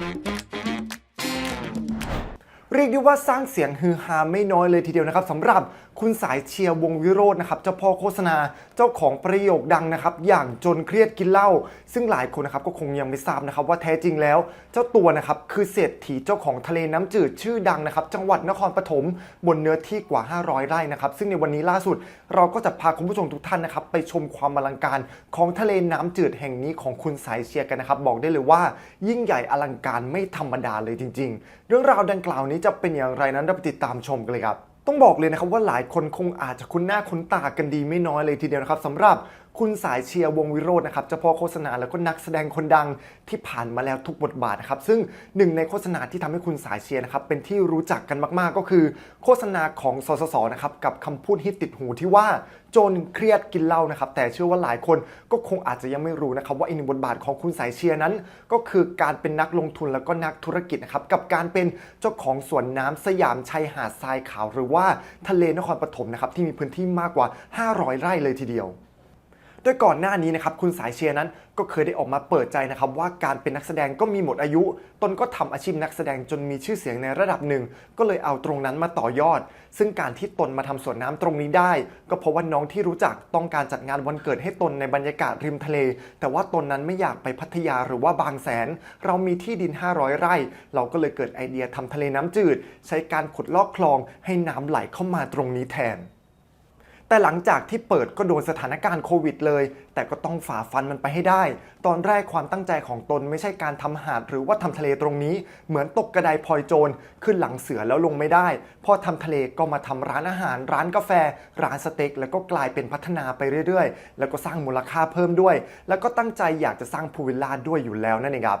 Thank you. เรียกได้ว่าสร้างเสียงฮือฮาไม่น้อยเลยทีเดียวนะครับสำหรับคุณสายเชียร์วงวิโรจน์นะครับเจ้าพ่อโฆษณาเจ้าของประโยคดังนะครับ อย่างจนเครียดกินเหล้าซึ่งหลายคนนะครับก็คงยังไม่ทราบนะครับ ว่าแท้จริงแล้ว เจ้าตัวนะครับคือเศรษฐีเจ้าของทะเลน้ำจืดชื่อดังนะครับ จังหวัดนครปฐมบนเนื้อที่กว่า 500 ไร่นะครับ ซึ่งในวันนี้ล่าสุด เราก็จะพาคุณผู้ชมทุกท่านนะครับ ไปชมความอลังการของทะเลน้ำจืดแห่งนี้ของคุณสายเชียร์กันนะครับ บอกได้เลยว่า ยิ่งใหญ่อลังการไม่ธรรมดาเลยจริง ๆ เรื่องราวดังกล่าวนี้จะเป็นอย่างไรนั้นเราไปติดตามชมกันเลยครับ ต้องบอกเลยนะครับว่าหลายคนคงอาจจะคุ้นหน้าคุ้นตากันดีไม่น้อยเลยทีเดียวนะครับสำหรับ คุณสายเชียร์วงวิโรจน์นะครับเจ้าพ่อโฆษณาแล้วก็นักแสดงคนดังที่ผ่านมาแล้วทุกบทบาทนะครับซึ่งหนึ่งในโฆษณาที่ทำให้คุณสายเชียร์นะครับเป็นที่รู้จักกันมากๆ ก็คือ โฆษณาของสสสนะครับกับคำพูดฮิตติดหูที่ว่าโจรเครียดกินเหล้านะครับแต่เชื่อว่าหลายคนก็คงอาจจะยังไม่รู้นะครับว่าอีกหนึ่งบทบาทของคุณสายเชียร์นั้น ก็คือการเป็นนักลงทุนแล้วก็นักธุรกิจนะครับกับการเป็นเจ้าของสวนน้ำสยามชายหาดทรายขาว หรือว่าทะเลนครปฐมนะครับที่มีพื้นที่มากกว่า 500 ไร่เลยทีเดียว โดยก่อนหน้านี้นะครับคุณสายเชียร์นั้นก็เคยได้ออกมาเปิดใจนะครับว่าการเป็นนักแสดงก็มีหมดอายุ ตนก็ทำอาชีพนักแสดงจนมีชื่อเสียงในระดับหนึ่ง ก็เลยเอาตรงนั้นมาต่อยอด ซึ่งการที่ตนมาทำสวนน้ำตรงนี้ได้ ก็เพราะว่าน้องที่รู้จักต้องการจัดงานวันเกิดให้ตนในบรรยากาศริมทะเล แต่ว่าตนนั้นไม่อยากไปพัทยาหรือว่าบางแสน เรามีที่ดิน 500 ไร่ เราก็เลยเกิดไอเดียทำทะเลน้ำจืด ใช้การขุดลอกคลองให้น้ำไหลเข้ามาตรงนี้แทน แต่หลังจากที่เปิดก็โดนสถานการณ์โควิดเลย แต่ก็ต้องฝ่าฟันมันไปให้ได้ ตอนแรกความตั้งใจของตนไม่ใช่การทำหาดหรือว่าทำทะเลตรงนี้ เหมือนตกกระไดพลอยโจรขึ้นหลังเสือแล้วลงไม่ได้ พอทำทะเลก็มาทำร้านอาหาร ร้านกาแฟ ร้านสเต็ก แล้วก็กลายเป็นพัฒนาไปเรื่อยๆ แล้วก็สร้างมูลค่าเพิ่มด้วย แล้วก็ตั้งใจอยากจะสร้างพูลวิลล่าด้วยอยู่แล้วนั่นเองครับ